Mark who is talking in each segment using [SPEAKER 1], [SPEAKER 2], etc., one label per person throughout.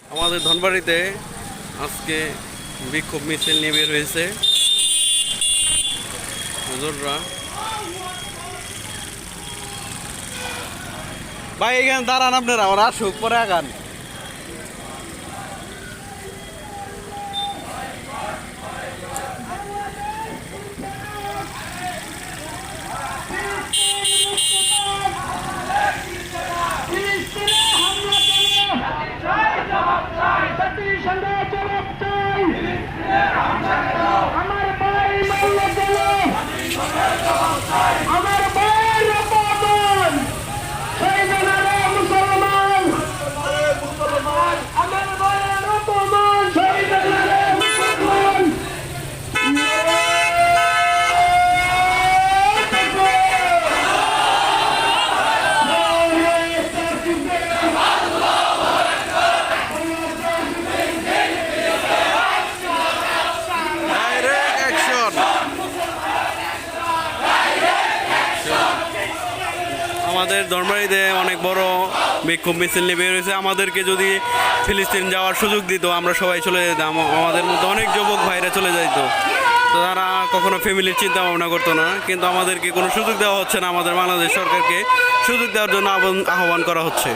[SPEAKER 1] আমাদের ধনবাড়িতে আজকে বিক্ষোভ মিছিল নিয়ে বের হয়েছে। ভাই, এখানে দাঁড়ান আপনারা আমার আসুক, পরে আগান।
[SPEAKER 2] আমার ভাই
[SPEAKER 1] আমাদের ধর্মবাড়িতে অনেক বড় বিক্ষোভ মিছিল নিয়ে বের হয়েছে। আমাদেরকে যদি ফিলিস্তিন যাওয়ার সুযোগ দিত, আমরা সবাই চলে যেতাম। আমাদের মধ্যে অনেক যুবক ভাইরা চলে যাইতো। তো তারা কখনো ফ্যামিলির চিন্তা ভাবনা করতো না। কিন্তু আমাদেরকে কোনো সুযোগ দেওয়া হচ্ছে না। আমাদের বাংলাদেশ সরকারকে সুযোগ দেওয়ার জন্য আহ্বান করা হচ্ছে।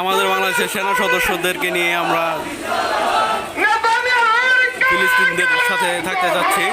[SPEAKER 1] আমাদের বাংলাদেশের সেনা সদস্যদেরকে নিয়ে আমরা ফিলিস্তিনদের সাথে থাকতে যাচ্ছি।